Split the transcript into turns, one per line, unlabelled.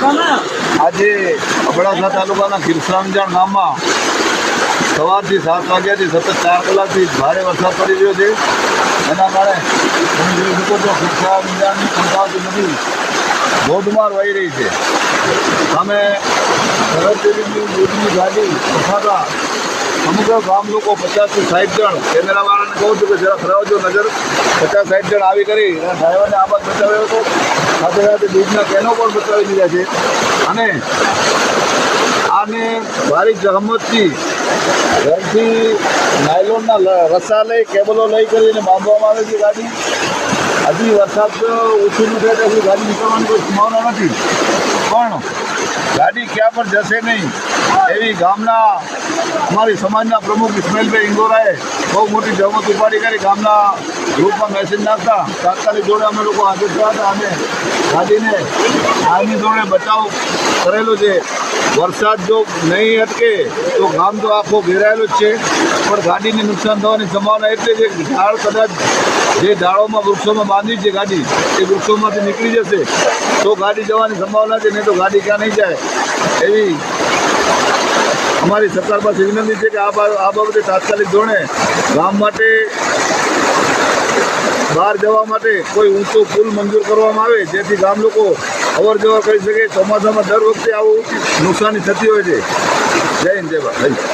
આજે અબડાસા તાલુકાના ગીરસરામજાણ ગામમાં સવારથી સાત વાગ્યાથી સતત ચાર કલાકથી ભારે વરસાદ પડી રહ્યો છે. એના કારણે તમે જોઈ શકો છો ગીરસરામજાણની પંચાવતી નદી ધોધમાર વહી રહી છે. સામે દૂધની ગાડી તથાતા સમગ્ર ગામ લોકો પચાસથી સાઠ જણ કેમેરાવાળાને કહું છું કે જરા ફરાવજો નજર. પચાસ સાઠ જણ આવી કરી અને ડ્રાઈવરને આબાદ બચાવ્યો હતો. સાથે સાથે દૂધના કેનો પણ બચાવી દીધા છે. અને આને ભારી જહમતથી ઘરથી નાયલોનના રસા લઈ કેબલો લઈ કરીને બાંધવામાં આવે છે ગાડી. હજી વરસાદ ઓછું ન થાય તો ગાડી નીકળવાની કોઈ સંભાવના નથી. પણ ગાડી ક્યાં પણ જશે નહીં. એવી ગામના અમારી સમાજના પ્રમુખ ઇસ્માઇલભાઈ ઇન્દોરાએ બહુ મોટી જમત ઉપાડી કરી ગામના ગ્રુપમાં મેસેજ નાખતા. તાત્કાલિક જોડે અમે લોકો હાજર થયા હતા અને ગાડીને આની જોડે બચાવ કરેલો છે. વરસાદ જો નહીં અટકે તો ગામ તો આખો ઘેરાયેલો જ છે. પણ ગાડીને નુકસાન થવાની સંભાવના એટલી છે ઝાડ કદાચ જે ડાળોમાં વૃક્ષોમાં બાંધી છે ગાડી, એ વૃક્ષોમાંથી નીકળી જશે. તો ગાડી જવાની સંભાવના છે, નહીં તો ગાડી ક્યાં નહીં જાય. એવી અમારી સરકાર પાસે વિનંતી છે કે આ બાબતે તાત્કાલિક ધોરણે ગામ માટે બહાર જવા માટે કોઈ ઊંચો પુલ મંજૂર કરવામાં આવે, જેથી ગામ લોકો અવર જવર કરી શકે, ચોમાસામાં દર વખતે આવું નુકસાની થતી હોય છે જય હિન્દ, જય ભારત.